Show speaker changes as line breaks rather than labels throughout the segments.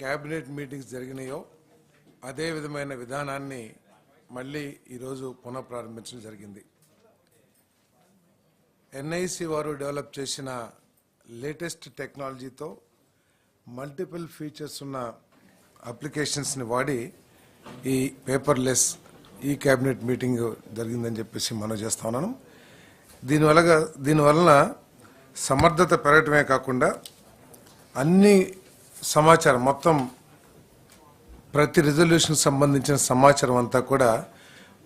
Cabinet meetings జరిగినాయో అదే విధమైన విధానాన్ని మళ్ళీ ఈరోజు పునఃప్రారంభించడం జరిగింది. ఎన్ఐసి వారు డెవలప్ చేసిన లేటెస్ట్ టెక్నాలజీతో మల్టిపుల్ ఫీచర్స్ ఉన్న అప్లికేషన్స్ని వాడి ఈ పేపర్లెస్ ఈ క్యాబినెట్ మీటింగ్ జరిగిందని చెప్పేసి మనం చేస్తా ఉన్నాను. దీనివల్ల దీనివలన సమర్థత పెరగటమే కాకుండా అన్ని సమాచారం మొత్తం ప్రతి రిజల్యూషన్ సంబంధించిన సమాచారం అంతా కూడా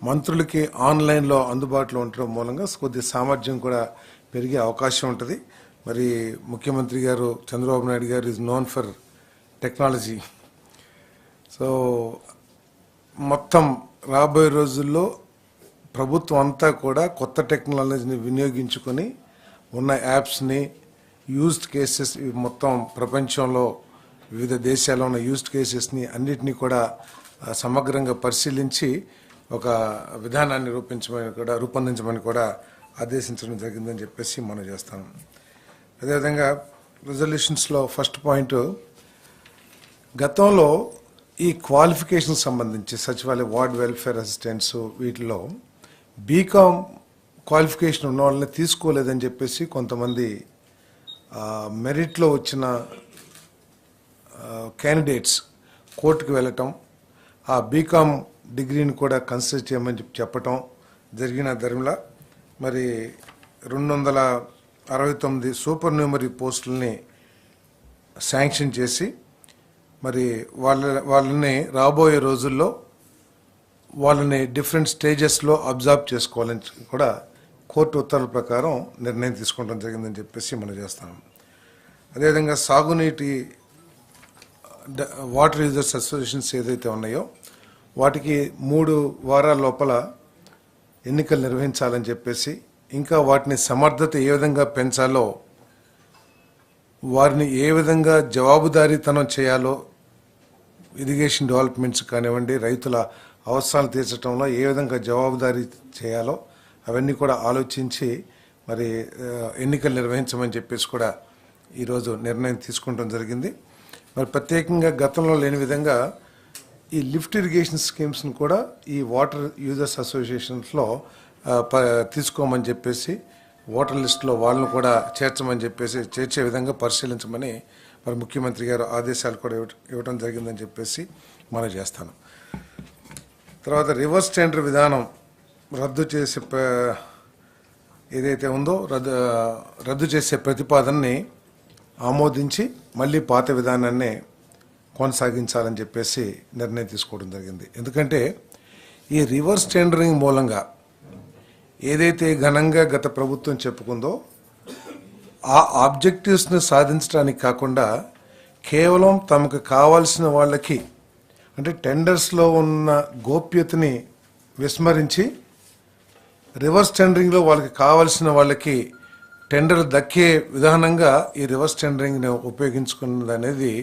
మంత్రులకి ఆన్లైన్లో అందుబాటులో ఉండడం మూలంగా కొద్ది సామర్థ్యం కూడా పెరిగే అవకాశం ఉంటుంది. మరి ముఖ్యమంత్రి garu Chandrababu Naidu garu is known for technology so మొత్తం రాబోయే రోజుల్లో ప్రభుత్వం అంతా కూడా కొత్త టెక్నాలజీని వినియోగించుకొని ఉన్న యాప్స్ని యూజ్డ్ కేసెస్ ఇవి మొత్తం ప్రపంచంలో వివిధ దేశాల్లో ఉన్న యూజ్డ్ కేసెస్ని అన్నిటినీ కూడా సమగ్రంగా పరిశీలించి ఒక విధానాన్ని రూపించమని కూడా రూపొందించమని కూడా ఆదేశించడం జరిగిందని చెప్పేసి మనం చేస్తాం. అదేవిధంగా రిజల్యూషన్స్లో ఫస్ట్ పాయింట్ గతంలో ఈ క్వాలిఫికేషన్ సంబంధించి సచివాలయ వార్డ్ వెల్ఫేర్ అసిస్టెంట్స్ వీటిలో బీకామ్ క్వాలిఫికేషన్ ఉన్న వాళ్ళని తీసుకోలేదని చెప్పేసి కొంతమంది మెరిట్లో వచ్చిన క్యాండిడేట్స్ కోర్టుకు వెళ్ళటం ఆ బీకామ్ డిగ్రీని కూడా కన్సిడర్ చేయమని చెప్పటం జరిగిన ధర్మలా మరి రెండు వందల అరవై తొమ్మిది సూపర్ న్యూమరీ పోస్టులని శాంక్షన్ చేసి మరి వాళ్ళ వాళ్ళని రాబోయే రోజుల్లో వాళ్ళని డిఫరెంట్ స్టేజెస్లో అబ్జర్వ్ చేసుకోవాలని కూడా కోర్టు ఉత్తర్వుల ప్రకారం నిర్ణయం తీసుకోవడం జరిగిందని చెప్పేసి మనం చేస్తాం. అదేవిధంగా సాగునీటి వాటర్ యూజర్స్ అసోసియేషన్స్ ఏదైతే ఉన్నాయో వాటికి మూడు వారాల లోపల ఎన్నికలు నిర్వహించాలని చెప్పేసి ఇంకా వాటిని సమర్థత ఏ విధంగా పెంచాలో వారిని ఏ విధంగా జవాబుదారీతనం చేయాలో ఇరిగేషన్ డెవలప్మెంట్స్ కానివ్వండి రైతుల అవసరాలు తీర్చడంలో ఏ విధంగా జవాబుదారీ చేయాలో అవన్నీ కూడా ఆలోచించి మరి ఎన్నికలు నిర్వహించమని చెప్పేసి కూడా ఈరోజు నిర్ణయం తీసుకుంటాం జరిగింది. మరి ప్రత్యేకంగా గతంలో లేని విధంగా ఈ లిఫ్ట్ ఇరిగేషన్ స్కీమ్స్ని కూడా ఈ వాటర్ యూజర్స్ అసోసియేషన్స్లో ప- తీసుకోమని చెప్పేసి ఓటర్ లిస్టులో వాళ్ళను కూడా చేర్చమని చెప్పేసి చేర్చే విధంగా పరిశీలించమని మరి ముఖ్యమంత్రి గారు ఆదేశాలు కూడా ఇవ్వటం జరిగిందని చెప్పేసి మనం చేస్తాను. తర్వాత రివర్స్ టెండర్ విధానం రద్దు చేసే ఏదైతే ఉందో రద్దు రద్దు చేసే ప్రతిపాదనని ఆమోదించి మళ్ళీ పాత విధానాన్ని కొనసాగించాలని చెప్పేసి నిర్ణయం తీసుకోవడం జరిగింది. ఎందుకంటే ఈ రివర్స్ టెండరింగ్ మూలంగా ఏదైతే ఘనంగా గత ప్రభుత్వం చెప్పుకుందో ఆ ఆబ్జెక్టివ్స్ని సాధించడానికి కాకుండా కేవలం తమకు కావాల్సిన వాళ్ళకి అంటే టెండర్స్లో ఉన్న గోప్యతని విస్మరించి రివర్స్ టెండరింగ్లో వాళ్ళకి కావాల్సిన వాళ్ళకి టెండర్ దక్కే విధానంగా ఈ రివర్స్ టెండరింగ్ని ఉపయోగించుకున్నది అనేది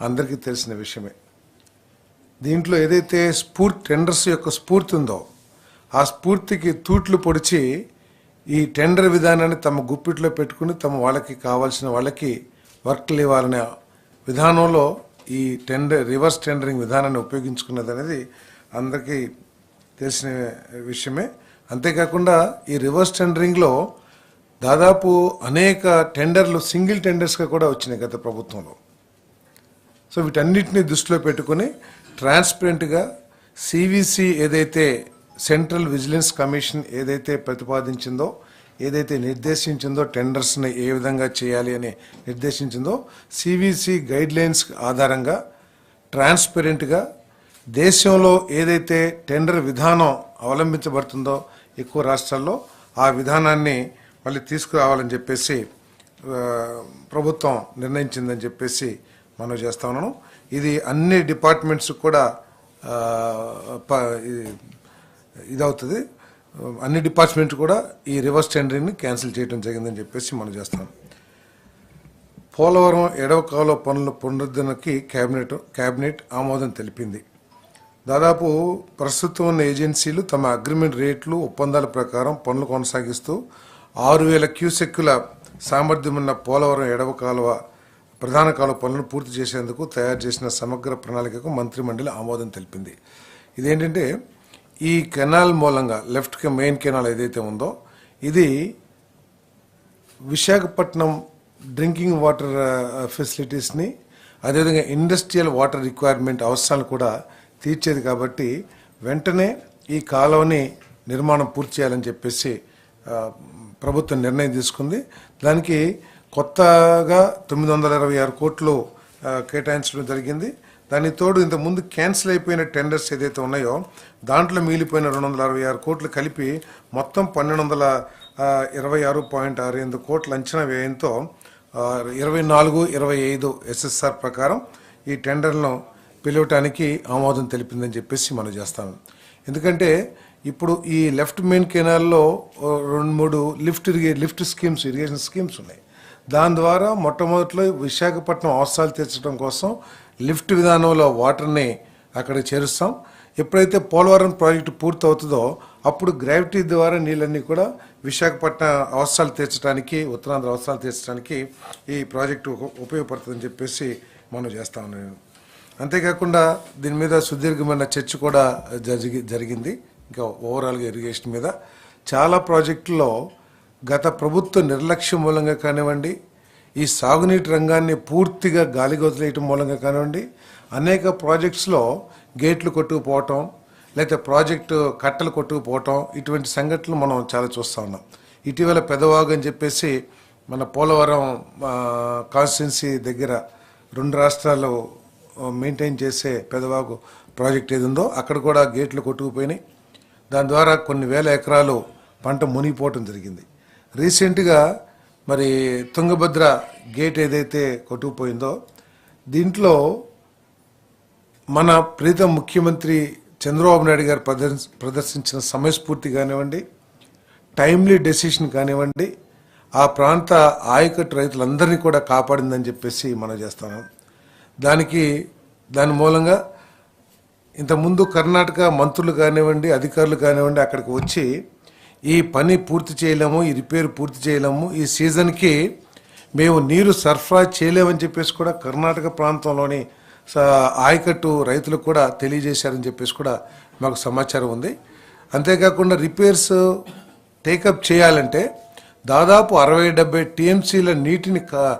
అందరికీ తెలిసిన విషయమే. దీంట్లో ఏదైతే స్ఫూర్తి టెండర్స్ యొక్క స్ఫూర్తి ఉందో ఆ స్ఫూర్తికి తూట్లు పొడిచి ఈ టెండర్ విధానాన్ని తమ గుప్పిట్లో పెట్టుకుని తమ వాళ్ళకి కావాల్సిన వాళ్ళకి వర్క్లు ఇవ్వాలనే విధానంలో ఈ టెండర్ రివర్స్ టెండరింగ్ విధానాన్ని ఉపయోగించుకున్నది అనేది అందరికీ తెలిసిన విషయమే. అంతేకాకుండా ఈ రివర్స్ టెండరింగ్లో దాదాపు అనేక టెండర్లు సింగిల్ టెండర్స్గా కూడా వచ్చినాయి గత ప్రభుత్వంలో. సో వీటన్నిటిని దృష్టిలో పెట్టుకుని ట్రాన్స్పరెంట్గా సివిసి ఏదైతే సెంట్రల్ విజిలెన్స్ కమిషన్ ఏదైతే ప్రతిపాదించిందో ఏదైతే నిర్దేశించిందో టెండర్స్ని ఏ విధంగా చేయాలి అని నిర్దేశించిందో సివిసి గైడ్ లైన్స్ ఆధారంగా ట్రాన్స్పరెంట్గా దేశంలో ఏదైతే టెండర్ విధానం అవలంబించబడుతుందో ఎక్కువ రాష్ట్రాల్లో ఆ విధానాన్ని మళ్ళీ తీసుకురావాలని చెప్పేసి ప్రభుత్వం నిర్ణయించిందని చెప్పేసి మనం చేస్తా ఉన్నాను. ఇది అన్ని డిపార్ట్మెంట్స్ కూడా ప- ఇది- ఇదవుతుంది. అన్ని డిపార్ట్మెంట్ కూడా ఈ రివర్స్ టెండరింగ్ని క్యాన్సిల్ చేయడం జరిగిందని చెప్పేసి మనం చేస్తాం పోలవరం ఎడవ కాలువ పనుల పునరుద్ధరణకి కేబినెట్ కేబినెట్ ఆమోదం తెలిపింది. దాదాపు ప్రస్తుతం ఉన్న ఏజెన్సీలు తమ అగ్రిమెంట్ రేట్లు ఒప్పందాల ప్రకారం పనులు కొనసాగిస్తూ ఆరు వేల క్యూసెక్కుల సామర్థ్యం ఉన్న పోలవరం ఎడవ కాలువ ప్రధాన కాలువ పనులను పూర్తి చేసేందుకు తయారు చేసిన సమగ్ర ప్రణాళికకు మంత్రిమండలి ఆమోదం తెలిపింది. ఇదేంటంటే ఈ కెనాల్ మూలంగా లెఫ్ట్ మెయిన్ కెనాల్ ఏదైతే ఉందో ఇది విశాఖపట్నం డ్రింకింగ్ వాటర్ ఫెసిలిటీస్ని అదేవిధంగా ఇండస్ట్రియల్ వాటర్ రిక్వైర్మెంట్ అవసరాలు కూడా తీర్చేది కాబట్టి వెంటనే ఈ కాలువని నిర్మాణం పూర్తి చేయాలని చెప్పేసి ప్రభుత్వం నిర్ణయం తీసుకుంది. దానికి కొత్తగా తొమ్మిది వందల ఇరవై ఆరు కోట్లు కేటాయించడం జరిగింది. దానికి తోడు ఇంతకు ముందు క్యాన్సిల్ అయిపోయిన టెండర్స్ ఏదైతే ఉన్నాయో దాంట్లో మిగిలిపోయిన రెండు వందల అరవై ఆరు కోట్లు కలిపి మొత్తం పన్నెండు వందల ఇరవై ఆరు పాయింట్ ఆరు ఎనిమిది కోట్ల అంచనా వ్యయంతో ఇరవై నాలుగు ఇరవై ఐదు ఎస్ఎస్ఆర్ ప్రకారం ఈ టెండర్లను పిలవటానికి ఆమోదం తెలిపిందని చెప్పేసి మనం చేస్తాము ఎందుకంటే ఇప్పుడు ఈ లెఫ్ట్ మెయిన్ కెనాల్లో రెండు మూడు లిఫ్ట్ ఇరిగే లిఫ్ట్ స్కీమ్స్ ఇరిగేషన్ స్కీమ్స్ ఉన్నాయి. దాని ద్వారా మొట్టమొదటిలో విశాఖపట్నం అవసరాలు తీర్చడం కోసం లిఫ్ట్ విధానంలో వాటర్ని అక్కడ చేరుస్తాం. ఎప్పుడైతే పోలవరం ప్రాజెక్టు పూర్తి అవుతుందో అప్పుడు గ్రావిటీ ద్వారా నీళ్ళన్నీ కూడా విశాఖపట్నం అవసరాలు తీర్చడానికి ఉత్తరాంధ్ర అవసరాలు తీర్చడానికి ఈ ప్రాజెక్టు ఉపయోగపడుతుందని చెప్పేసి మనం చేస్తా ఉన్నాం. అంతేకాకుండా దీని మీద సుదీర్ఘమైన చర్చ కూడా జరిగి జరిగింది. ఇంకా ఓవరాల్గా ఇరిగేషన్ మీద. చాలా ప్రాజెక్టుల్లో గత ప్రభుత్వ నిర్లక్ష్యం మూలంగా కానివ్వండి ఈ సాగునీటి రంగాన్ని పూర్తిగా గాలికి మూలంగా కానివ్వండి అనేక ప్రాజెక్ట్స్లో గేట్లు కొట్టుకుపోవటం లేకపోతే ప్రాజెక్టు కట్టలు కొట్టుకుపోవటం ఇటువంటి సంఘటనలు మనం చాలా చూస్తూ ఉన్నాం. ఇటీవల పెదవాగు అని చెప్పేసి మన పోలవరం కాన్స్టిట్యున్సీ దగ్గర రెండు రాష్ట్రాలు మెయింటైన్ చేసే పెదవాగు ప్రాజెక్ట్ ఏది ఉందో అక్కడ కూడా గేట్లు కొట్టుకుపోయినాయి. దాని ద్వారా కొన్ని వేల ఎకరాలు పంట మునిగిపోవటం జరిగింది. రీసెంట్గా మరి తుంగభద్ర గేట్ ఏదైతే కొట్టుకుపోయిందో దీంట్లో మన ప్రీతం ముఖ్యమంత్రి చంద్రబాబు నాయుడు గారు ప్రదర్శించిన సమయస్ఫూర్తి కానివ్వండి టైమ్లీ డెసిషన్ కానివ్వండి ఆ ప్రాంత ఆయకట్టు రైతులందరినీ కూడా కాపాడిందని చెప్పేసి మనం చేస్తాము దానికి దాని మూలంగా ఇంతకుముందు కర్ణాటక మంత్రులు కానివ్వండి అధికారులు కానివ్వండి అక్కడికి వచ్చి ఈ పని పూర్తి చేయలేము ఈ రిపేర్ పూర్తి చేయలేము ఈ సీజన్కి మేము నీరు సరఫరా చేయలేమని చెప్పేసి కూడా కర్ణాటక ప్రాంతంలోని స- ఆయకట్టు రైతులకు కూడా తెలియజేశారని చెప్పేసి కూడా మాకు సమాచారం ఉంది. అంతేకాకుండా రిపేర్స్ టేకప్ చేయాలంటే దాదాపు అరవై డెబ్బై టీఎంసీల నీటిని కా-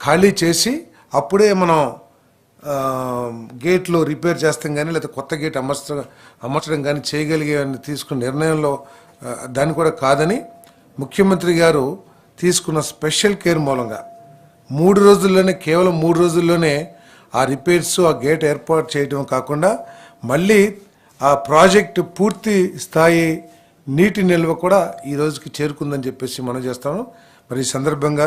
ఖాళీ చేసి అప్పుడే మనం గేట్లు రిపేర్ చేస్తాం కానీ లేదా కొత్త గేట్ అమర్చడం అమర్చడం కానీ చేయగలిగే తీసుకున్న నిర్ణయంలో దాన్ని కూడా కాదని ముఖ్యమంత్రి గారు తీసుకున్న స్పెషల్ కేర్ మూలంగా మూడు రోజుల్లోనే కేవలం మూడు రోజుల్లోనే ఆ రిపేర్స్ ఆ గేట్ ఏర్పాటు చేయడం కాకుండా మళ్ళీ ఆ ప్రాజెక్ట్ పూర్తి స్థాయి నీటి నిల్వ కూడా ఈ రోజుకి చేరుకుందని చెప్పేసి మనం చేస్తాము. మరి ఈ సందర్భంగా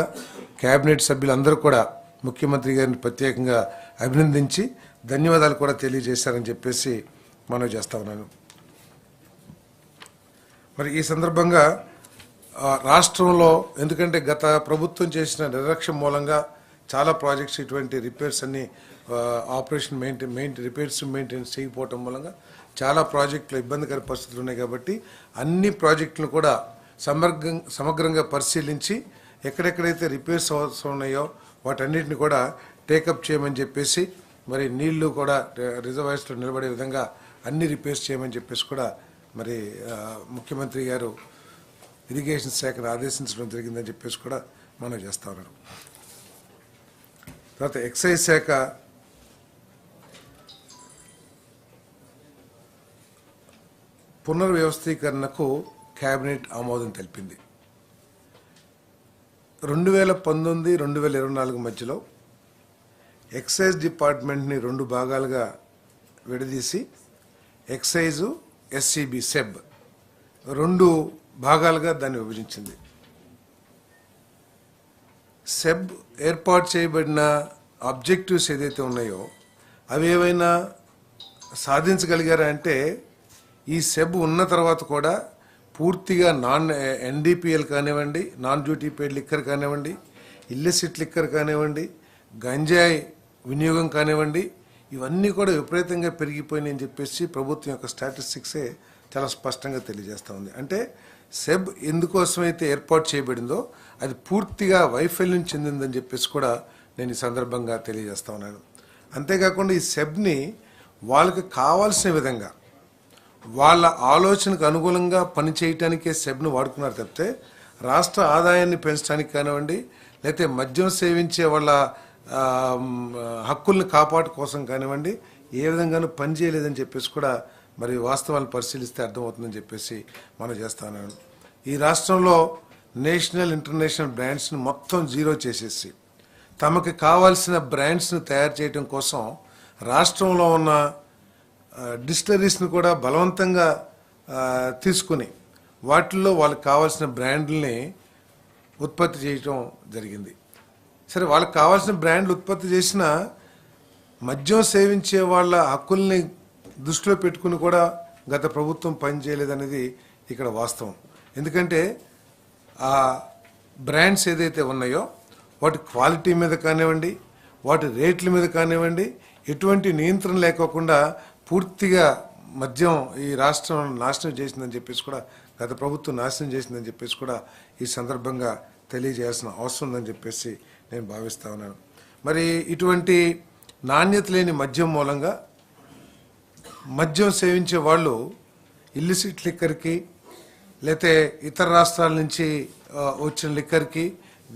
కేబినెట్ సభ్యులందరూ కూడా ముఖ్యమంత్రి గారిని ప్రత్యేకంగా అభినందించి ధన్యవాదాలు కూడా తెలియజేశారని చెప్పేసి మనవి చేస్తా ఉన్నాను. మరి ఈ సందర్భంగా రాష్ట్రంలో ఎందుకంటే గత ప్రభుత్వం చేసిన నిర్లక్ష్యం మూలంగా చాలా ప్రాజెక్ట్స్ ఇటువంటి రిపేర్స్ అన్ని operation maintain maintain repairs maintenance చేయకపోవటం మూలంగా చాలా ప్రాజెక్టులు ఇబ్బందికర పరిస్థితులు ఉన్నాయి కాబట్టి అన్ని ప్రాజెక్టులు కూడా సమగ్ర సమగ్రంగా పరిశీలించి ఎక్కడెక్కడైతే రిపేర్స్ అవసరం ఉన్నాయో వాటన్నిటిని కూడా టేకప్ చేయమని చెప్పేసి మరి నీళ్ళు కూడా రిజర్వాయర్స్లో నిలబడే విధంగా అన్ని రిపేర్స్ చేయమని చెప్పేసి కూడా మరి ముఖ్యమంత్రి గారు ఇరిగేషన్ శాఖను ఆదేశించడం జరిగిందని చెప్పేసి కూడా మనం చేస్తా ఉన్నాం తర్వాత ఎక్సైజ్ శాఖ పునర్వ్యవస్థీకరణకు కేబినెట్ ఆమోదం తెలిపింది. రెండు వేల పంతొమ్మిది రెండు వేల ఇరవై నాలుగు మధ్యలో ఎక్సైజ్ డిపార్ట్మెంట్ని రెండు భాగాలుగా విడదీసి ఎక్సైజు ఎస్సిబి సెబ్ రెండు భాగాలుగా దాన్ని విభజించింది. సెబ్ ఏర్పాటు చేయబడిన ఆబ్జెక్టివ్స్ ఏదైతే ఉన్నాయో అవి ఏవైనా సాధించగలిగారా అంటే ఈ సెబ్ ఉన్న తర్వాత కూడా పూర్తిగా నాన్ ఎన్డీపీఎల్ కానివ్వండి నాన్ డ్యూటీ పేడ్ లిక్కర్ కానివ్వండి ఇల్లిసిట్ లిక్కర్ కానివ్వండి గంజాయి వినియోగం కానివ్వండి ఇవన్నీ కూడా విపరీతంగా పెరిగిపోయినాయి అని చెప్పేసి ప్రభుత్వం యొక్క స్టాటిస్టిక్సే చాలా స్పష్టంగా తెలియజేస్తూ ఉంది. అంటే సెబ్ ఎందుకోసమైతే ఏర్పాటు చేయబడిందో అది పూర్తిగా వైఫల్యం చెందిందని చెప్పేసి కూడా నేను ఈ సందర్భంగా తెలియజేస్తా ఉన్నాను. అంతేకాకుండా ఈ సెబ్ని వాళ్ళకి కావాల్సిన విధంగా వాళ్ళ ఆలోచనకు అనుగుణంగా పనిచేయటానికే సెబ్ను వాడుకున్నారు తప్పితే రాష్ట్ర ఆదాయాన్ని పెంచడానికి కానివ్వండి లేకపోతే మద్యం సేవించే వాళ్ళ హక్కుల్ని కాపాడు కోసం కానివ్వండి ఏ విధంగానూ పనిచేయలేదని చెప్పేసి కూడా మరి వాస్తవాలను పరిశీలిస్తే అర్థమవుతుందని చెప్పేసి మనం చేస్తాను. ఈ రాష్ట్రంలో నేషనల్ ఇంటర్నేషనల్ బ్రాండ్స్ని మొత్తం జీరో చేసేసి తమకు కావాల్సిన బ్రాండ్స్ను తయారు చేయడం కోసం రాష్ట్రంలో ఉన్న డిస్టలరీస్ని కూడా బలవంతంగా తీసుకుని వాటిల్లో వాళ్ళకి కావాల్సిన బ్రాండ్లని ఉత్పత్తి చేయటం జరిగింది. సరే వాళ్ళకి కావాల్సిన బ్రాండ్లు ఉత్పత్తి చేసిన మద్యం సేవించే వాళ్ళ హక్కుల్ని దృష్టిలో పెట్టుకుని కూడా గత ప్రభుత్వం పనిచేయలేదనేది ఇక్కడ వాస్తవం. ఎందుకంటే ఆ బ్రాండ్స్ ఏదైతే ఉన్నాయో వాటి క్వాలిటీ మీద కానివ్వండి వాటి రేట్ల మీద కానివ్వండి ఎటువంటి నియంత్రణ లేకోకుండా పూర్తిగా మద్యం ఈ రాష్ట్రం నాశనం చేసిందని చెప్పేసి కూడా గత ప్రభుత్వం నాశనం చేసిందని చెప్పేసి కూడా ఈ సందర్భంగా తెలియజేయాల్సిన అవసరం ఉందని చెప్పేసి నేను భావిస్తా ఉన్నాను. మరి ఇటువంటి నాణ్యత లేని మద్యం మూలంగా మద్యం సేవించే వాళ్ళు ఇల్లిసిట్ లిక్కర్కి లేతే ఇతర రాష్ట్రాల నుంచి వచ్చిన లిక్కర్కి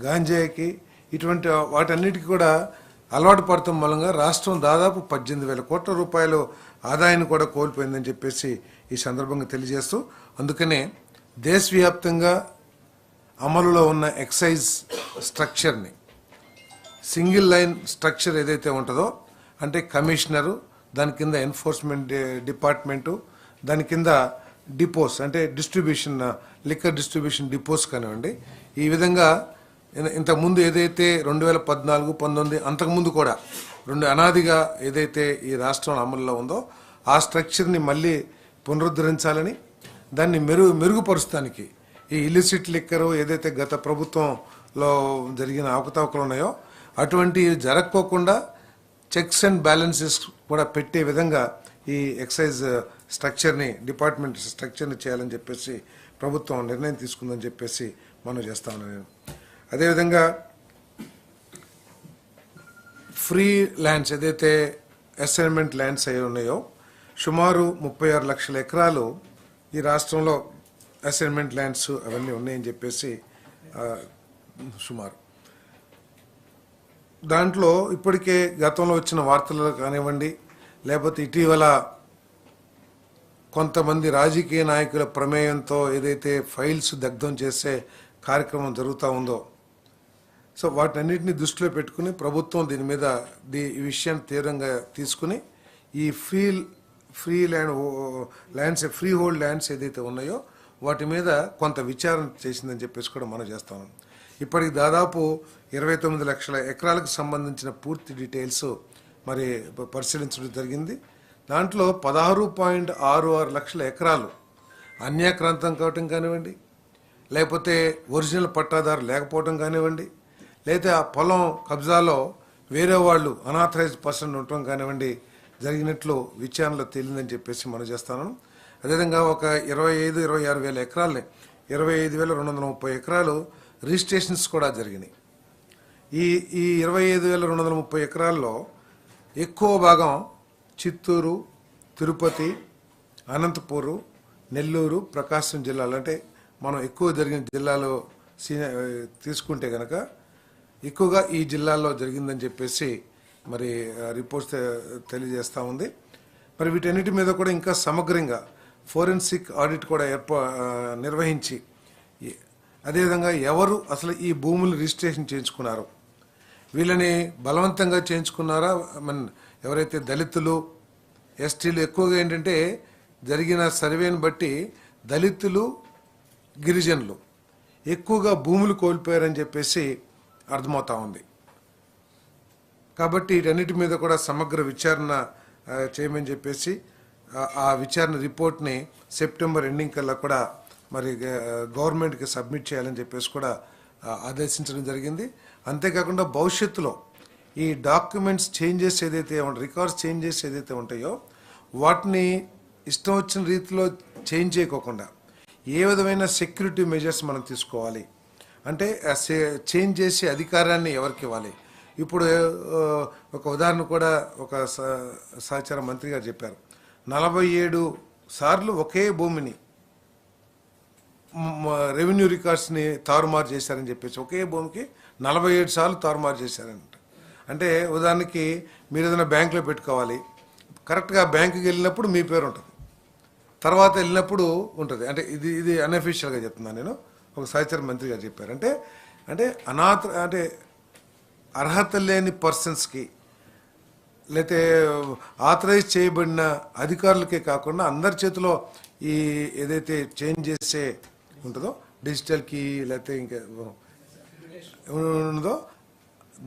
గాంజాయికి ఇటువంటి వాటన్నిటికీ కూడా అలవాటు పడటం మూలంగా రాష్ట్రం దాదాపు పద్దెనిమిది వేల కోట్ల రూపాయలు ఆదాయాన్ని కూడా కోల్పోయిందని చెప్పేసి ఈ సందర్భంగా తెలియజేస్తూ అందుకనే దేశవ్యాప్తంగా అమలులో ఉన్న ఎక్సైజ్ స్ట్రక్చర్ని సింగిల్ లైన్ స్ట్రక్చర్ ఏదైతే ఉంటుందో అంటే కమిషనరు దాని కింద ఎన్ఫోర్స్మెంట్ డిపార్ట్మెంటు దాని కింద డిపోస్ అంటే డిస్ట్రిబ్యూషన్ లిక్కర్ డిస్ట్రిబ్యూషన్ డిపోస్ కానివ్వండి. ఈ విధంగా ఇంతకుముందు ఏదైతే రెండు వేల పద్నాలుగు పంతొమ్మిది అంతకుముందు కూడా రెండు అనాదిగా ఏదైతే ఈ రాష్ట్రం అమల్లో ఉందో ఆ స్ట్రక్చర్ని మళ్ళీ పునరుద్ధరించాలని దాన్ని మెరుగు మెరుగుపరుస్తానికి ఈ ఇలిసిట్ లిక్కరు ఏదైతే గత ప్రభుత్వంలో జరిగిన అవకతవకలు ఉన్నాయో అటువంటివి జరగకోకుండా చెక్స్ అండ్ బ్యాలెన్సెస్ కూడా పెట్టే విధంగా ఈ ఎక్సైజ్ స్ట్రక్చర్ని డిపార్ట్మెంట్ స్ట్రక్చర్ని చేయాలని చెప్పేసి ప్రభుత్వం నిర్ణయం తీసుకుందని చెప్పేసి మనం చేస్తా నేను. అదేవిధంగా ఫ్రీ ల్యాండ్స్ ఏదైతే అసైన్మెంట్ ల్యాండ్స్ అయి ఉన్నాయో సుమారు ముప్పై ఆరు లక్షల ఎకరాలు ఈ రాష్ట్రంలో అసైన్మెంట్ ల్యాండ్స్ అవన్నీ ఉన్నాయని చెప్పేసి సుమారు. దాంట్లో ఇప్పటికే గతంలో వచ్చిన వార్తలు కానివ్వండి లేకపోతే ఇటీవల కొంతమంది రాజకీయ నాయకుల ప్రమేయంతో ఏదైతే ఫైల్స్ దగ్ధం చేసే కార్యక్రమం జరుగుతూ ఉందో సో వాటన్నిటిని దృష్టిలో పెట్టుకుని ప్రభుత్వం దీని మీద దీ ఈ విషయాన్ని తీవ్రంగా తీసుకుని ఈ free free land lands freehold lands ఏదైతే ఉన్నాయో వాటి మీద కొంత విచారణ చేసిందని చెప్పేసి కూడా మనం చేస్తాం ఇప్పటికి దాదాపు ఇరవై తొమ్మిది లక్షల ఎకరాలకు సంబంధించిన పూర్తి డీటెయిల్స్ మరి పరిశీలించడం జరిగింది. దాంట్లో పదహారు పాయింట్ ఆరు ఆరు లక్షల ఎకరాలు అన్యాక్రాంతం కావటం కానివ్వండి లేకపోతే ఒరిజినల్ పట్టాదారు లేకపోవడం కానివ్వండి లేకపోతే ఆ పొలం కబ్జాలో వేరే వాళ్ళు అనాథరైజ్డ్ పర్సన్ ఉండటం కానివ్వండి జరిగినట్లు విచారణలో తేలిందని చెప్పేసి మనం చేస్తాను. అదేవిధంగా ఒక ఇరవై ఐదు ఇరవై ఆరు వేల ఎకరాలని ఇరవై ఐదు వేల రెండు వందల ముప్పై ఎకరాలు రిజిస్ట్రేషన్స్ కూడా జరిగినాయి. ఈ ఈ ఇరవై ఐదు వేల రెండు వందల ముప్పై ఎకరాల్లో ఎక్కువ భాగం చిత్తూరు తిరుపతి అనంతపూరు నెల్లూరు ప్రకాశం జిల్లాలు అంటే మనం ఎక్కువ జరిగిన జిల్లాలో సీని- తీసుకుంటే కనుక ఎక్కువగా ఈ జిల్లాల్లో జరిగిందని చెప్పేసి మరి ఆ, రిపోర్ట్స్ తెలియజేస్తూ ఉంది. మరి వీటన్నిటి మీద కూడా ఇంకా సమగ్రంగా ఫోరెన్సిక్ ఆడిట్ కూడా ఏర్పా నిర్వహించి అదేవిధంగా ఎవరు అసలు ఈ భూములు రిజిస్ట్రేషన్ చేయించుకున్నారు వీళ్ళని బలవంతంగా చేయించుకున్నారా? మన ఎవరైతే దళితులు ఎస్టీలు ఎక్కువగా ఏంటంటే జరిగిన సర్వేని బట్టి దళితులు గిరిజనులు ఎక్కువగా భూములు కోల్పోయారని చెప్పేసి అర్థమవుతా ఉంది. కాబట్టి వీటన్నిటి మీద కూడా సమగ్ర విచారణ చేయమని చెప్పేసి ఆ- ఆ విచారణ రిపోర్ట్ని సెప్టెంబర్ ఎండింగ్ కల్లా కూడా మరి గవర్నమెంట్కి సబ్మిట్ చేయాలని చెప్పేసి కూడా ఆదేశించడం జరిగింది. అంతేకాకుండా భవిష్యత్తులో ఈ డాక్యుమెంట్స్ చేంజెస్ ఏదైతే రికార్డ్స్ చేంజెస్ ఏదైతే ఉంటాయో వాటిని ఇష్టం వచ్చిన రీతిలో చేంజ్ చేయకోకుండా ఏ విధమైన సెక్యూరిటీ మెజర్స్ మనం తీసుకోవాలి? అంటే చేంజ్ చేసే అధికారాన్ని ఎవరికి ఇవ్వాలి? ఇప్పుడు ఒక ఉదాహరణ కూడా ఒక స- సహచార మంత్రి గారు చెప్పారు. నలభై ఏడు సార్లు ఒకే భూమిని రెవెన్యూ రికార్డ్స్ని తారుమారు చేశారని చెప్పేసి ఒకే భూమికి నలభై ఏడు సార్లు తారుమారు చేశారంట. అంటే ఉదాహరణకి మీరు ఏదైనా బ్యాంకులో పెట్టుకోవాలి. కరెక్ట్గా బ్యాంకుకి వెళ్ళినప్పుడు మీ పేరు ఉంటుంది. తర్వాత వెళ్ళినప్పుడు ఉంటుంది. అంటే ఇది ఇది అన్అఫీషియల్గా చెప్తున్నాను నేను. ఒక సహచర మంత్రి గారు చెప్పారు. అంటే అంటే అనాథ అంటే అర్హత లేని పర్సన్స్కి లేతే ఆథరైజ్ చేయబడిన అధికారులకే కాకుండా అందరి చేతిలో ఈ ఏదైతే చేంజ్ చేసే ఉంటుందో? డిజిటల్కి లేకపోతే ఇంకా ఉన్నదో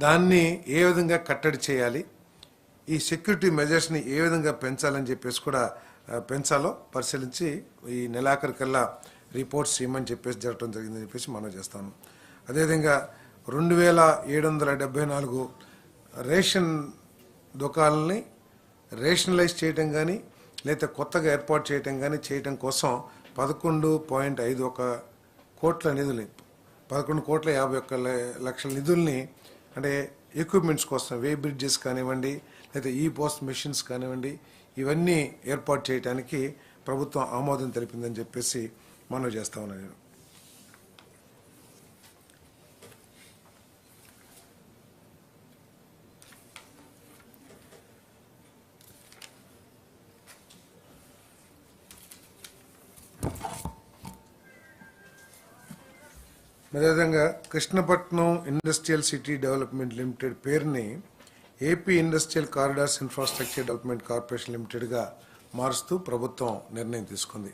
దాన్ని ఏ విధంగా కట్టడి చేయాలి? ఈ సెక్యూరిటీ మెజర్స్ని ఏ విధంగా పెంచాలని చెప్పేసి కూడా పెంచాలో పరిశీలించి ఈ నెలాఖరికల్లా రిపోర్ట్స్ ఇవ్వమని చెప్పేసి జరగడం జరిగిందని చెప్పేసి మనం చేస్తాను. అదేవిధంగా రెండు వేల ఏడు వందల డెబ్బై నాలుగు రేషన్ దుకాణాలని రేషనలైజ్ చేయటం కానీ లేదా కొత్తగా ఏర్పాటు చేయటం కానీ చేయటం కోసం పదకొండు పాయింట్ ఐదు ఒక కోట్ల నిధుల్ని పదకొండు కోట్ల యాభై ఒక్క లక్షల నిధుల్ని అంటే ఎక్విప్మెంట్స్ కోసం వే బ్రిడ్జెస్ కానివ్వండి లేదా ఈ పోస్ట్ మెషిన్స్ కానివ్వండి ఇవన్నీ ఏర్పాటు చేయడానికి ప్రభుత్వం ఆమోదం తెలిపిందని చెప్పేసి మనవి చేస్తా ఉన్నాను నేను. అదేవిధంగా Krishnapatnam industrial city development limited పేరుని AP industrial corridors infrastructure development corporation లిమిటెడ్గా మారుస్తూ ప్రభుత్వం నిర్ణయం తీసుకుంది.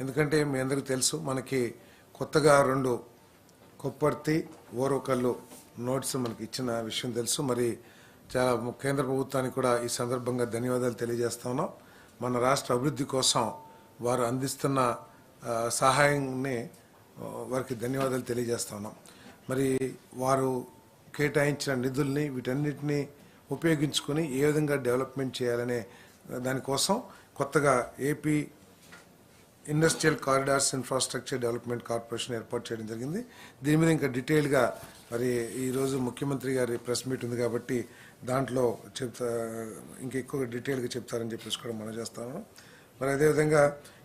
ఎందుకంటే మీ అందరికీ తెలుసు మనకి కొత్తగా రెండు కొప్పర్తి ఓరోకల్లు నోట్స్ మనకి ఇచ్చిన విషయం తెలుసు. మరి చాలా కేంద్ర ప్రభుత్వానికి కూడా ఈ సందర్భంగా ధన్యవాదాలు తెలియజేస్తా మన రాష్ట్ర అభివృద్ధి కోసం వారు అందిస్తున్న సహాయాన్ని వారికి ధన్యవాదాలు తెలియజేస్తా ఉన్నాం. మరి వారు కేటాయించిన నిధుల్ని వీటన్నిటిని ఉపయోగించుకొని ఏ విధంగా డెవలప్మెంట్ చేయాలనే దానికోసం కొత్తగా AP industrial corridors infrastructure development corporation ఏర్పాటు చేయడం జరిగింది. దీని మీద ఇంకా డీటెయిల్గా మరి ఈరోజు ముఖ్యమంత్రి గారి ప్రెస్ మీట్ ఉంది కాబట్టి దాంట్లో చెప్తా ఇంకా డీటెయిల్గా చెప్తారని చెప్పేసి కూడా మనం చేస్తాను మరి అదేవిధంగా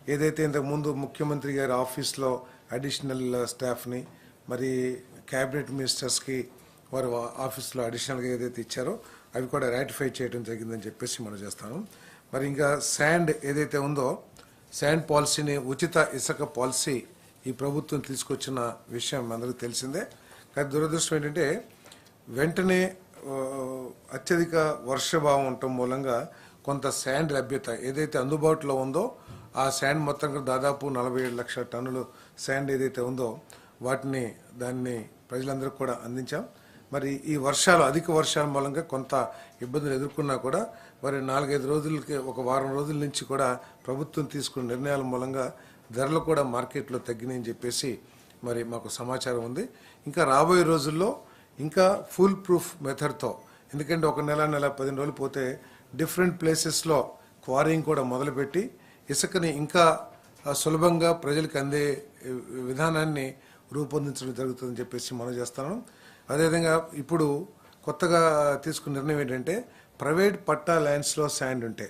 ఏదైతే ఇంతకుముందు ముఖ్యమంత్రి గారి ఆఫీస్లో అడిషనల్ స్టాఫ్ని uh, మరి క్యాబినెట్ మినిస్టర్స్కి వారు ఆఫీస్లో అడిషనల్గా ఏదైతే ఇచ్చారో అవి కూడా రాటిఫై చేయడం జరిగిందని చెప్పేసి మనం చేస్తాను మరి ఇంకా శాండ్ ఏదైతే ఉందో శాండ్ పాలసీని ఉచిత ఇసుక పాలసీ ఈ ప్రభుత్వం తీసుకొచ్చిన విషయం అందరికీ తెలిసిందే. కానీ దురదృష్టం ఏంటంటే వెంటనే అత్యధిక వర్షభావం ఉండటం మూలంగా కొంత శాండ్ లభ్యత ఏదైతే అందుబాటులో ఉందో ఆ శాండ్ మొత్తం దాదాపు నలభై ఏడు లక్షల టన్నులు శాండ్ ఏదైతే ఉందో వాటిని దాన్ని ప్రజలందరికీ కూడా అందించాం. మరి ఈ వర్షాలు అధిక వర్షాల మూలంగా కొంత ఇబ్బందులు ఎదుర్కొన్నా కూడా మరి నాలుగైదు రోజులకి ఒక వారం రోజుల నుంచి కూడా ప్రభుత్వం తీసుకున్న నిర్ణయాల మూలంగా ధరలు కూడా మార్కెట్లో తగ్గినాయని చెప్పేసి మరి మాకు సమాచారం ఉంది. ఇంకా రాబోయే రోజుల్లో ఇంకా ఫుల్ ప్రూఫ్ మెథడ్తో ఎందుకంటే ఒక నెల నెల పదిహేను రోజులు పోతే డిఫరెంట్ ప్లేసెస్లో క్వారింగ్ కూడా మొదలుపెట్టి ఇసుకని ఇంకా సులభంగా ప్రజలకు అందే విధానాన్ని రూపొందించడం జరుగుతుందని చెప్పేసి మనం చేస్తాను అదేవిధంగా ఇప్పుడు కొత్తగా తీసుకున్న నిర్ణయం ఏంటంటే ప్రైవేట్ పట్టా ల్యాండ్స్లో శాండ్ ఉంటే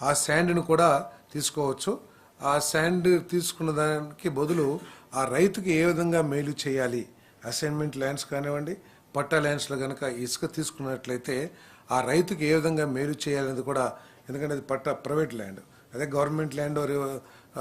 ఆ శాండ్ను కూడా తీసుకోవచ్చు. ఆ శాండ్ తీసుకున్న దానికి బదులు ఆ రైతుకి ఏ విధంగా మేలు చేయాలి? అసైన్మెంట్ ల్యాండ్స్ కానివ్వండి పట్టా ల్యాండ్స్లో కనుక ఇసుక తీసుకున్నట్లయితే ఆ రైతుకి ఏ విధంగా మేలు చేయాలనేది కూడా ఎందుకంటే అది పట్టా ప్రైవేట్ ల్యాండ్. అదే గవర్నమెంట్ ల్యాండ్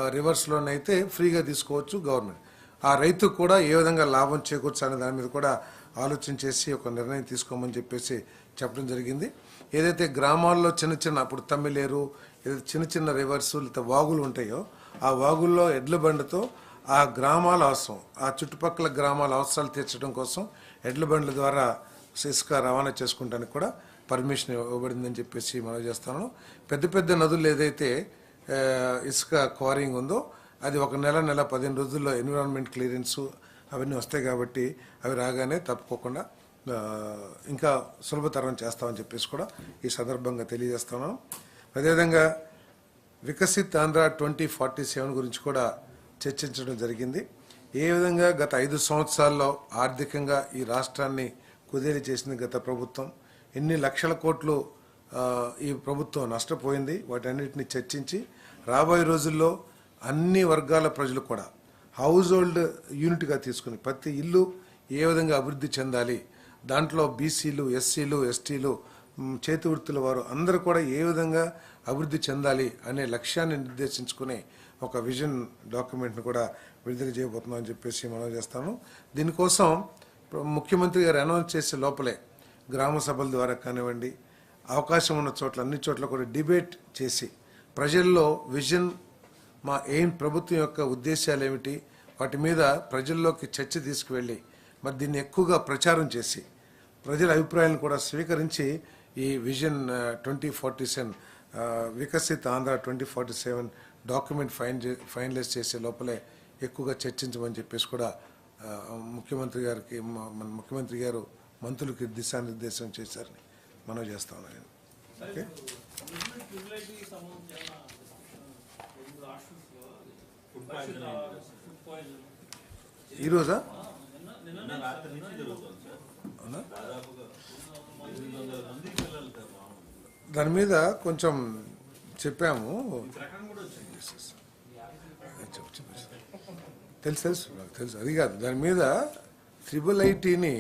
రివర్స్లోనైతే ఫ్రీగా తీసుకోవచ్చు గవర్నమెంట్. ఆ రైతుకు కూడా ఏ విధంగా లాభం చేకూర్చు అనే దాని మీద కూడా ఆలోచన చేసి ఒక నిర్ణయం తీసుకోమని చెప్పేసి చెప్పడం జరిగింది. ఏదైతే గ్రామాల్లో చిన్న చిన్న అప్పుడు తమ్మిలేరు ఏదైతే చిన్న చిన్న రివర్స్ లేదా వాగులు ఉంటాయో ఆ వాగుల్లో ఎడ్ల బండితో ఆ గ్రామాల అవసరం ఆ చుట్టుపక్కల గ్రామాల అవసరాలు తీర్చడం కోసం ఎడ్ల బండ్ల ద్వారా ఇసుక రవాణా చేసుకుంటానికి కూడా పర్మిషన్ ఇవ్వబడిందని చెప్పేసి మనం చేస్తాను. పెద్ద పెద్ద నదులు ఏదైతే ఇసుక క్వారింగ్ ఉందో అది ఒక నెల నెల పదిహేను రోజుల్లో ఎన్విరాన్మెంట్ క్లియరెన్స్ అవన్నీ వస్తాయి కాబట్టి అవి రాగానే తప్పుకోకుండా ఇంకా సులభతరం చేస్తామని చెప్పేసి కూడా ఈ సందర్భంగా తెలియజేస్తున్నాం అదేవిధంగా Viksit Andhra twenty forty seven గురించి కూడా చర్చించడం జరిగింది. ఏ విధంగా గత ఐదు సంవత్సరాల్లో ఆర్థికంగా ఈ రాష్ట్రాన్ని కుదేలి చేసింది గత ప్రభుత్వం? ఎన్ని లక్షల కోట్లు ఈ ప్రభుత్వం నష్టపోయింది? వాటన్నిటిని చర్చించి రాబోయే రోజుల్లో అన్ని వర్గాల ప్రజలు కూడా హౌస్ హోల్డ్ యూనిట్గా తీసుకుని ప్రతి ఇల్లు ఏ విధంగా అభివృద్ధి చెందాలి దాంట్లో బీసీలు ఎస్సీలు ఎస్టీలు చేతి వృత్తుల వారు అందరూ కూడా ఏ విధంగా అభివృద్ధి చెందాలి అనే లక్ష్యాన్ని నిర్దేశించుకునే ఒక విజన్ డాక్యుమెంట్ను కూడా విడుదల చేయబోతున్నాం అని చెప్పేసి మనం చేస్తాను దీనికోసం ముఖ్యమంత్రి గారు అనౌన్స్ చేసే లోపలే గ్రామ సభల ద్వారా కానివ్వండి అవకాశం ఉన్న చోట్ల అన్ని చోట్ల కూడా డిబేట్ చేసి ప్రజల్లో విజన్ మా ఏం ప్రభుత్వం యొక్క ఉద్దేశాలు ఏమిటి వాటి మీద ప్రజల్లోకి చర్చ తీసుకువెళ్ళి మరి దీన్ని ఎక్కువగా ప్రచారం చేసి ప్రజల అభిప్రాయాలను కూడా స్వీకరించి ఈ vision twenty forty seven Viksit Andhra twenty forty seven document fine finalize చేసే లోపలే ఎక్కువగా చర్చించమని చెప్పేసి కూడా ముఖ్యమంత్రి గారికి మన ముఖ్యమంత్రి గారు మంత్రులకి దిశానిర్దేశం చేశారని మనం చేస్తా ఉన్నాను ఓకే?
సంబంధించిన రెండు ఫుడ్ పాయిజన్ ఫుడ్ పాయిజన్
ఈరోజా?
నిన్న
రాత్రి నుంచి జరుగుతుంది సార్
అవునా
దాదాపుగా ఎనిమిది వందల మంది పిల్లలు సార్
దాని మీద కొంచెం చెప్పాము. తెలుసు తెలుసు నాకు తెలుసు. అది కాదు. దాని మీద త్రిబుల్ ఐటీని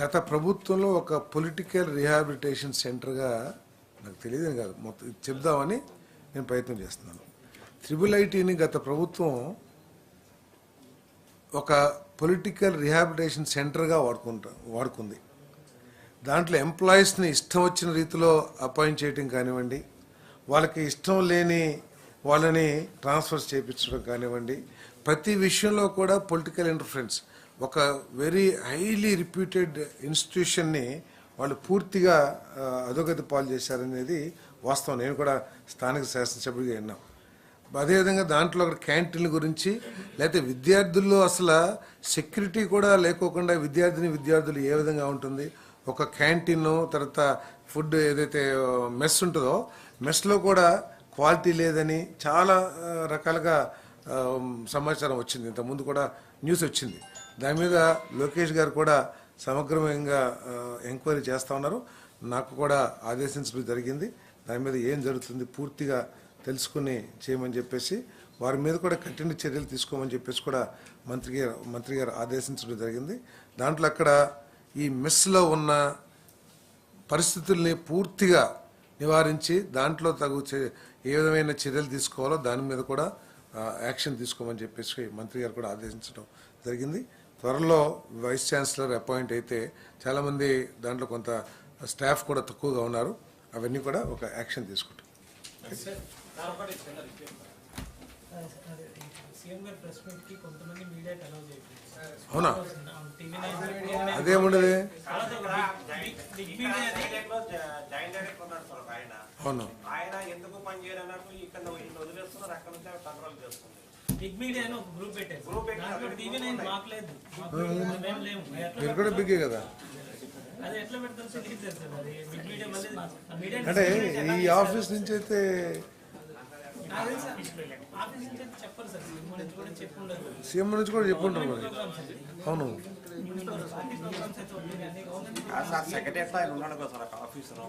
గత ప్రభుత్వంలో ఒక పొలిటికల్ రిహాబిలిటేషన్ సెంటర్గా నాకు తెలియదని కాదు. మొత్తం చెప్దామని నేను ప్రయత్నం చేస్తున్నాను. త్రిబుల్ ఐటీని గత ప్రభుత్వం ఒక పొలిటికల్ రిహాబిలిటేషన్ సెంటర్గా వాడుకుంటా వాడుకుంది. దాంట్లో ఎంప్లాయీస్ని ఇష్టం వచ్చిన రీతిలో అపాయింట్ చేయటం కానివ్వండి వాళ్ళకి ఇష్టం లేని వాళ్ళని ట్రాన్స్ఫర్స్ చేయించడం కానివ్వండి ప్రతి విషయంలో కూడా పొలిటికల్ ఇంటర్ఫరెన్స్ ఒక వెరీ హైలీ రిప్యూటెడ్ ఇన్స్టిట్యూషన్ని వాళ్ళు పూర్తిగా అధోగతి పాలు చేశారనేది వాస్తవం. నేను కూడా స్థానిక శాసనసభ్యుడిగా విన్నాం. అదేవిధంగా దాంట్లో ఒక క్యాంటీన్ల గురించి లేకపోతే విద్యార్థుల్లో అసలు సెక్యూరిటీ కూడా లేకోకుండా విద్యార్థిని విద్యార్థులు ఏ విధంగా ఉంటుంది ఒక క్యాంటీన్ తర్వాత ఫుడ్ ఏదైతే మెస్ ఉంటుందో మెస్లో కూడా క్వాలిటీ లేదని చాలా రకాలుగా సమాచారం వచ్చింది. ఇంతకుముందు కూడా న్యూస్ వచ్చింది. దాని మీద లోకేష్ గారు కూడా సమగ్రంగా ఎంక్వైరీ చేస్తూ ఉన్నారు. నాకు కూడా ఆదేశించడం జరిగింది. దాని మీద ఏం జరుగుతుంది పూర్తిగా తెలుసుకుని చేయమని చెప్పేసి వారి మీద కూడా కఠిన చర్యలు తీసుకోమని చెప్పేసి కూడా మంత్రి గారు మంత్రి గారు ఆదేశించడం జరిగింది. దాంట్లో అక్కడ ఈ మెస్లో ఉన్న పరిస్థితుల్ని పూర్తిగా నివారించి దాంట్లో తగు ఏ విధమైన చర్యలు తీసుకోవాలో దాని మీద కూడా యాక్షన్ తీసుకోమని చెప్పేసి మంత్రి గారు కూడా ఆదేశించడం జరిగింది. త్వరలో వైస్ ఛాన్సలర్ అపాయింట్ అయితే చాలామంది దాంట్లో కొంత స్టాఫ్ కూడా తక్కువగా ఉన్నారు. అవన్నీ కూడా ఒక యాక్షన్ తీసుకుంటాం. అవునా? అదేముండదు అవును.
ఆయన ఎందుకు పని చేయనన్నట్టు ఇక్కడ వీళ్ళు వదిలేస్తున్నారు అక్కడ నుంచి ఆమె కంట్రోల్ చేస్తుంది.
బిగ్ మీడియా అని ఒక గ్రూప్ పెట్టారు.
Group పెట్టారు.
దాంట్లో టీవీ నైన్ మాకు లేదు. మాకు మేము లేము. ఎట్లా
మీరు కూడా బిగ్గే కదా?
అది ఎట్లా పెడతారు తెలియదు సార్ అది బిగ్ మీడియా మళ్ళీ ఆ మీడియా
అంటే ఈ ఆఫీస్ నుంచి అయితే
చెప్పు
సీఎం నుంచి కూడా చెప్పుంటారు మరి. అవును.
ఆ సార్ సెక్రటరీ ఆయన ఉన్నాడు కదా సార్ ఆఫీసర్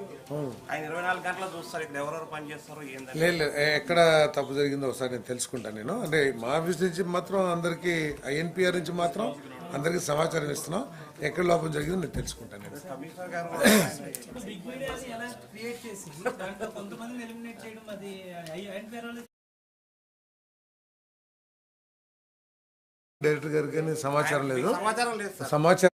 ఆయన ఇరవై నాలుగు గంటలు చూస్తారు ఇక్కడ ఎవరెవరు పని చేస్తారు ఏందని
లేదు ఎక్కడ తప్పు జరిగిందో ఒకసారి నేను తెలుసుకుంటాను నేను. అంటే మా ఆఫీస్ నుంచి మాత్రం అందరికీ ఐఎన్పిఆర్ నుంచి మాత్రం అందరికీ సమాచారం ఇస్తున్నాం. ఎక్కడ లోపం జరిగిందో నేను తెలుసుకుంటాను నేను.
కమిషనర్ గారు
క్రియేట్ చేసి ఎలిమినేట్ చేయడం అది
డైరెక్టర్ గారికి సమాచారం లేదు.
సమాచారం లేదు
సమాచారం